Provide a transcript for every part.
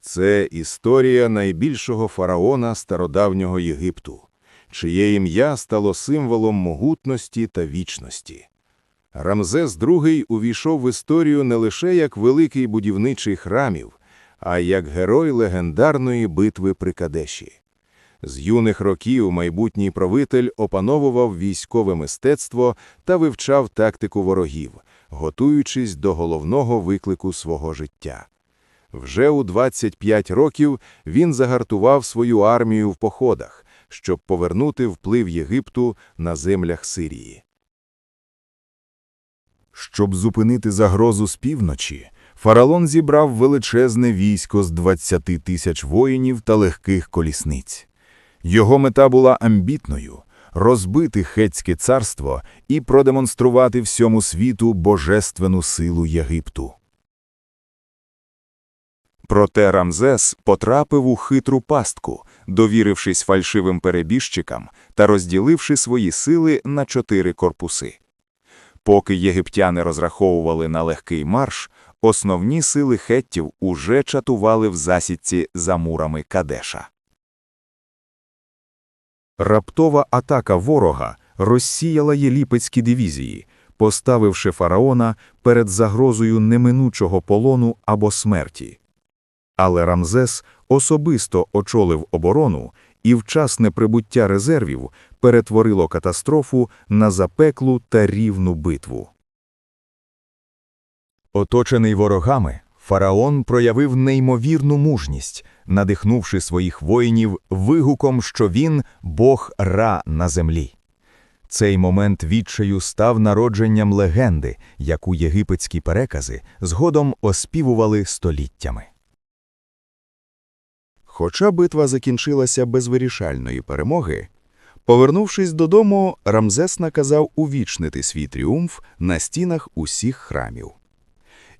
Це історія найбільшого фараона стародавнього Єгипту, чиє ім'я стало символом могутності та вічності. Рамзес II увійшов в історію не лише як великий будівничий храмів, а як герой легендарної битви при Кадеші. З юних років майбутній правитель опановував військове мистецтво та вивчав тактику ворогів, готуючись до головного виклику свого життя. Вже у 25 років він загартував свою армію в походах, щоб повернути вплив Єгипту на землях Сирії. Щоб зупинити загрозу з півночі, фараон зібрав величезне військо з 20 тисяч воїнів та легких колісниць. Його мета була амбітною – розбити Хетське царство і продемонструвати всьому світу божественну силу Єгипту. Проте Рамзес потрапив у хитру пастку, довірившись фальшивим перебіжчикам та розділивши свої сили на чотири корпуси. Поки єгиптяни розраховували на легкий марш, основні сили хеттів уже чатували в засідці за мурами Кадеша. Раптова атака ворога розсіяла єліпецькі дивізії, поставивши фараона перед загрозою неминучого полону або смерті. Але Рамзес особисто очолив оборону, і вчасне прибуття резервів перетворило катастрофу на запеклу та рівну битву. Оточений ворогами, фараон проявив неймовірну мужність, надихнувши своїх воїнів вигуком, що він – бог Ра на землі. Цей момент відчаю став народженням легенди, яку єгипетські перекази згодом оспівували століттями. Хоча битва закінчилася без вирішальної перемоги, повернувшись додому, Рамзес наказав увічнити свій тріумф на стінах усіх храмів.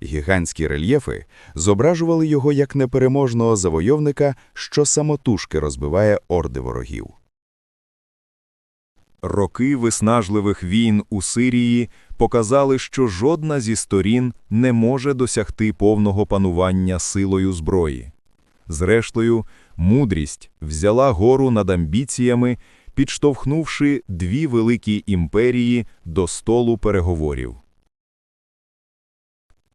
Гігантські рельєфи зображували його як непереможного завойовника, що самотужки розбиває орди ворогів. Роки виснажливих війн у Сирії показали, що жодна зі сторін не може досягти повного панування силою зброї. Зрештою, мудрість взяла гору над амбіціями, підштовхнувши дві великі імперії до столу переговорів.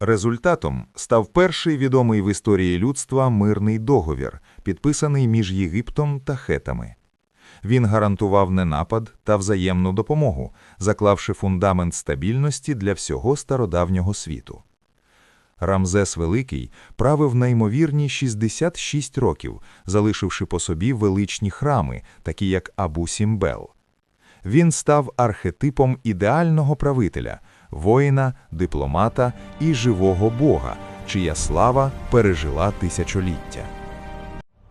Результатом став перший відомий в історії людства мирний договір, підписаний між Єгиптом та хетами. Він гарантував ненапад та взаємну допомогу, заклавши фундамент стабільності для всього стародавнього світу. Рамзес Великий правив неймовірні 66 років, залишивши по собі величні храми, такі як Абу Сімбел. Він став архетипом ідеального правителя, воїна, дипломата і живого бога, чия слава пережила тисячоліття.